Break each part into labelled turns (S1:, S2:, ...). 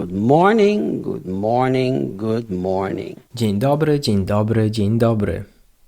S1: Good morning, good morning, good morning.
S2: Dzień dobry, dzień dobry, dzień dobry.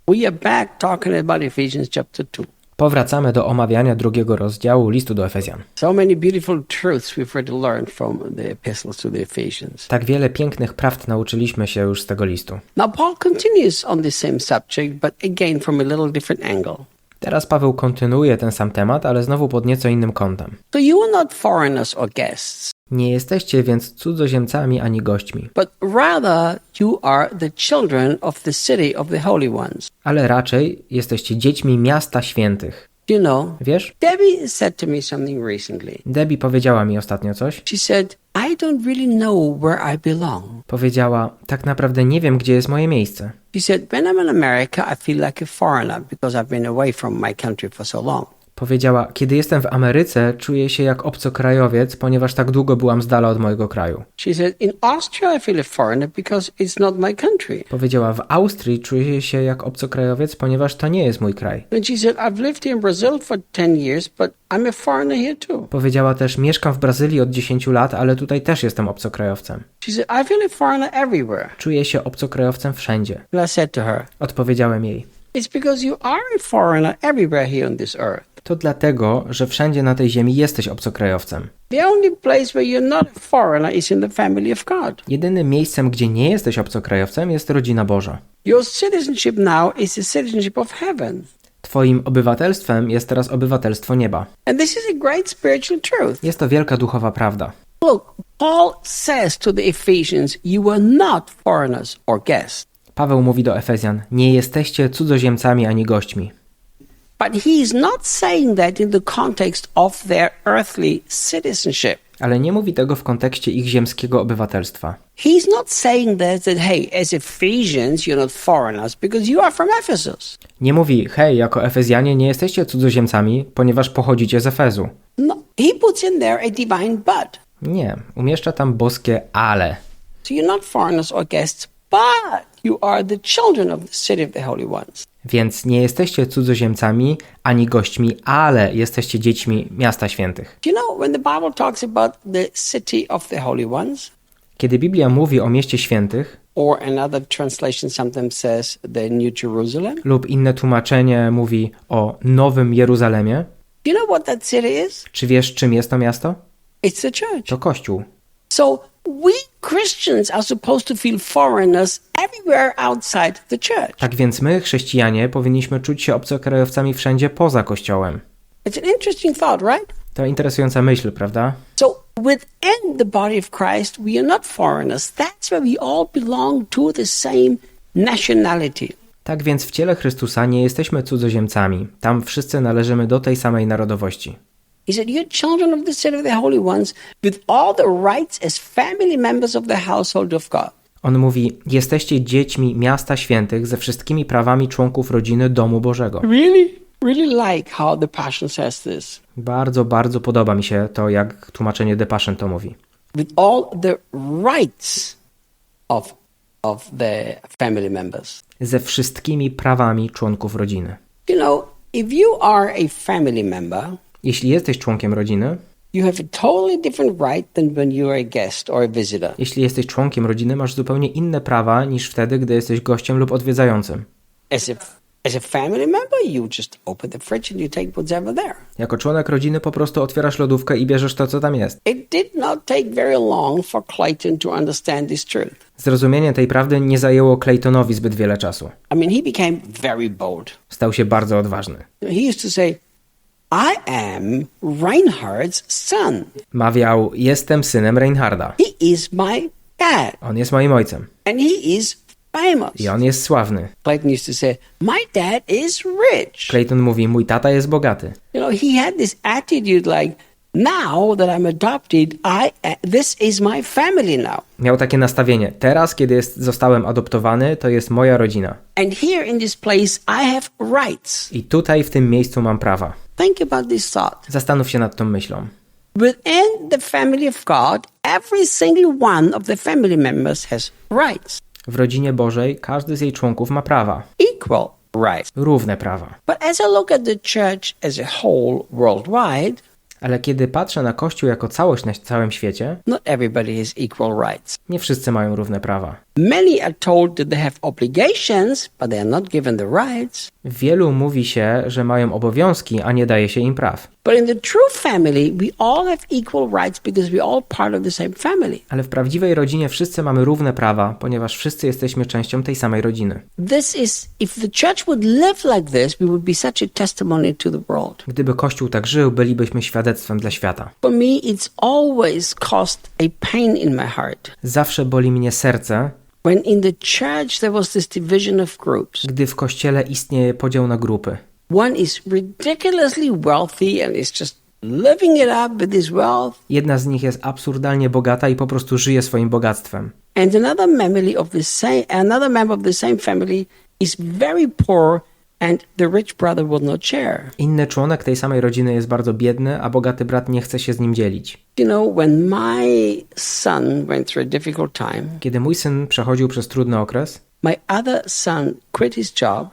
S1: We are back talking about Ephesians chapter 2.
S2: Powracamy do omawiania drugiego rozdziału listu do Efezjan.
S1: So many beautiful truths we've already learned from the epistles to the Ephesians.
S2: Tak wiele pięknych prawd nauczyliśmy się już z tego listu.
S1: Now, Paul continues on the same subject, but again from a little different angle.
S2: Teraz Paweł kontynuuje ten sam temat, ale znowu pod nieco innym kątem.
S1: So, you are not foreigners or guests,
S2: Nie jesteście więc cudzoziemcami ani gośćmi,
S1: but rather you are the children of the city of the holy ones.
S2: ale raczej jesteście dziećmi miasta świętych.
S1: You know,
S2: Wiesz?
S1: Debbie said to me something recently.
S2: Debbie powiedziała mi ostatnio coś.
S1: She said, I don't really know where I belong.
S2: Powiedziała, tak naprawdę nie wiem, gdzie jest moje miejsce.
S1: She said, When I'm in America, I feel like a foreigner because I've been away from my country for so long.
S2: Powiedziała, kiedy jestem w Ameryce, czuję się jak obcokrajowiec, ponieważ tak długo byłam z dala od mojego kraju.
S1: She said, In Austria, I feel a foreigner because it's not my country.
S2: Powiedziała, w Austrii czuję się jak obcokrajowiec, ponieważ to nie jest mój kraj.
S1: And she said, I've lived here in Brazil for 10 years, but I'm a foreigner here too.
S2: Powiedziała też, mieszkam w Brazylii od 10 lat, ale tutaj też jestem obcokrajowcem.
S1: She said, I feel a foreigner everywhere.
S2: Czuję się obcokrajowcem wszędzie.
S1: And I said to her,
S2: Odpowiedziałem jej.
S1: It's because you are a foreigner everywhere here on this earth.
S2: To dlatego, że wszędzie na tej ziemi jesteś obcokrajowcem. Jedynym miejscem, gdzie nie jesteś obcokrajowcem, jest rodzina Boża. Twoim obywatelstwem jest teraz obywatelstwo nieba. Jest to wielka duchowa prawda.
S1: Look, Paul says to the Ephesians, You not foreigners or guests.
S2: Paweł mówi do Efezjan: Nie jesteście cudzoziemcami ani gośćmi.
S1: But he is not saying that in the context of their earthly citizenship.
S2: Ale nie mówi tego w kontekście ich ziemskiego obywatelstwa.
S1: He's not saying that, that, hey, as Ephesians, you're not foreigners because you are from Ephesus.
S2: Nie mówi: Hej, jako Efezjanie nie jesteście cudzoziemcami, ponieważ pochodzicie z Efezu.
S1: No, he puts in there a divine but.
S2: Nie, umieszcza tam boskie ale.
S1: So you're not foreigners or guests, but you are the children of the city of the holy ones.
S2: Więc nie jesteście cudzoziemcami ani gośćmi, ale jesteście dziećmi miasta świętych.
S1: You know when the Bible talks about the city of the holy ones,
S2: Kiedy Biblia mówi o mieście świętych,
S1: or another translation sometimes says the New Jerusalem,
S2: lub inne tłumaczenie mówi o Nowym Jeruzalemie,
S1: you know what that city is?
S2: czy wiesz, czym jest to miasto?
S1: It's the church.
S2: To Kościół.
S1: So we Christians are supposed to feel foreigners everywhere outside the church.
S2: Tak więc my, chrześcijanie, powinniśmy czuć się obcokrajowcami wszędzie poza Kościołem.
S1: It's an interesting thought, right?
S2: To interesująca myśl, prawda?
S1: So within the body of Christ, we are not foreigners. That's where we all belong to the same nationality.
S2: Tak więc w ciele Chrystusa nie jesteśmy cudzoziemcami. Tam wszyscy należymy do tej samej narodowości.
S1: He said, You're children of the city of the holy ones with all the rights as family members of the household of God.
S2: On mówi: Jesteście dziećmi miasta świętych ze wszystkimi prawami członków rodziny domu Bożego.
S1: Really? Really like how the Passion says this.
S2: Bardzo, bardzo podoba mi się to, jak tłumaczenie The Passion to mówi.
S1: With all the rights of, of the family members.
S2: Ze wszystkimi prawami członków rodziny.
S1: You know, if you are a family member,
S2: Jeśli jesteś członkiem rodziny,
S1: you have a totally different right than when you are a guest or a visitor.
S2: jeśli jesteś członkiem rodziny, masz zupełnie inne prawa niż wtedy, gdy jesteś gościem lub odwiedzającym.
S1: As a, as a family member, you just open the fridge and you take whatever there.
S2: Jako członek rodziny po prostu otwierasz lodówkę i bierzesz to, co tam jest.
S1: It did not take very long for Clayton to understand this truth.
S2: Zrozumienie tej prawdy nie zajęło Claytonowi zbyt wiele czasu.
S1: I mean, he became very bold.
S2: Stał się bardzo odważny.
S1: He used to say, I am Reinhard's son.
S2: Mawiał: Jestem synem Reinharda.
S1: He is my dad.
S2: On jest moim ojcem.
S1: And he is famous.
S2: I on jest sławny.
S1: Clayton used to say, My dad is rich.
S2: Clayton mówi: Mój tata jest bogaty.
S1: You know, he had this attitude like, now that I'm adopted, I this is my family now.
S2: Miał takie nastawienie: Teraz, kiedy jest, zostałem adoptowany, to jest moja rodzina.
S1: And here in this place, I have rights.
S2: I tutaj, w tym miejscu, mam prawa.
S1: Think about this thought.
S2: Zastanów się nad tą myślą.
S1: Within the family of God, every single one of the family members has rights,
S2: W rodzinie Bożej każdy z jej członków ma prawa,
S1: equal rights.
S2: równe prawa.
S1: But as I look at the church as a whole worldwide,
S2: Ale kiedy patrzę na Kościół jako całość na całym świecie,
S1: not everybody has equal rights.
S2: nie wszyscy mają równe prawa.
S1: Many are told that they have obligations, but they are not given the rights.
S2: Wielu mówi się, że mają obowiązki, a nie daje się im praw.
S1: But in the true family, we all have equal rights because we're all part of the same family.
S2: Ale w prawdziwej rodzinie wszyscy mamy równe prawa, ponieważ wszyscy jesteśmy częścią tej samej rodziny.
S1: This is, if the church would live like this, we would be such a testimony to the world.
S2: Gdyby Kościół tak żył, bylibyśmy świadectwem dla świata.
S1: For me, it's always caused a pain in my heart
S2: Zawsze boli mnie serce,
S1: when in the church there was this division of groups.
S2: gdy w Kościele istnieje podział na grupy.
S1: One is ridiculously wealthy and is just living it up with his wealth,
S2: Jedna z nich jest absurdalnie bogata i po prostu żyje swoim bogactwem.
S1: and another family of the same another member of the same family is very poor and the rich brother will not share.
S2: Inny członek tej samej rodziny jest bardzo biedny, a bogaty brat nie chce się z nim dzielić.
S1: You know, when my son went through a difficult time,
S2: Kiedy mój syn przechodził przez trudny okres,
S1: my other son quit his job,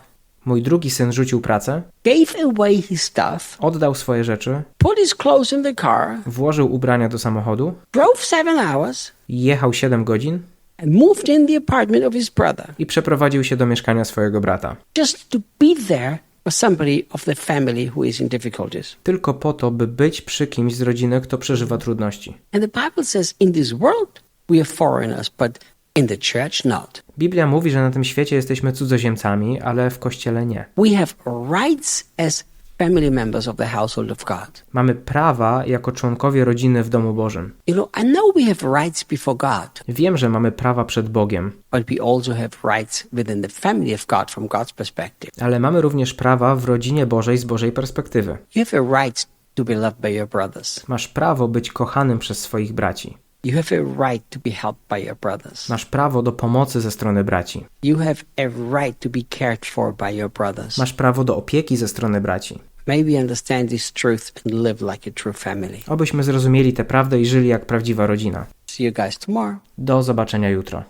S2: mój drugi syn rzucił pracę,
S1: gave away his stuff,
S2: oddał swoje rzeczy,
S1: put his clothes in the car,
S2: włożył ubrania do samochodu,
S1: drove seven hours,
S2: jechał 7 godzin
S1: and moved in the apartment of his brother
S2: i przeprowadził się do mieszkania swojego brata.
S1: just to be there for somebody of the family who is in difficulties.
S2: Tylko po to, by być przy kimś z rodziny, kto przeżywa trudności.
S1: And the Bible says in this world we are foreigners, but in the church not.
S2: Biblia mówi, że na tym świecie jesteśmy cudzoziemcami, ale w kościele nie.
S1: We have rights as family members of the household of God.
S2: Mamy prawa jako członkowie rodziny w domu Bożym.
S1: You know, I know we have rights before God,
S2: Wiem, że mamy prawa przed Bogiem,
S1: but we also have rights within the family of God from God's perspective.
S2: ale mamy również prawa w rodzinie Bożej z Bożej perspektywy.
S1: You have a right to be loved by your brothers.
S2: Masz prawo być kochanym przez swoich braci.
S1: You have a right to be helped by your brothers.
S2: Masz prawo do pomocy ze strony braci.
S1: You have a right to be cared for by your brothers.
S2: Masz prawo do opieki ze strony braci.
S1: May we understand this truth and live like a true family.
S2: Obyśmy zrozumieli tę prawdę i żyli jak prawdziwa rodzina.
S1: See you guys tomorrow.
S2: Do zobaczenia jutro.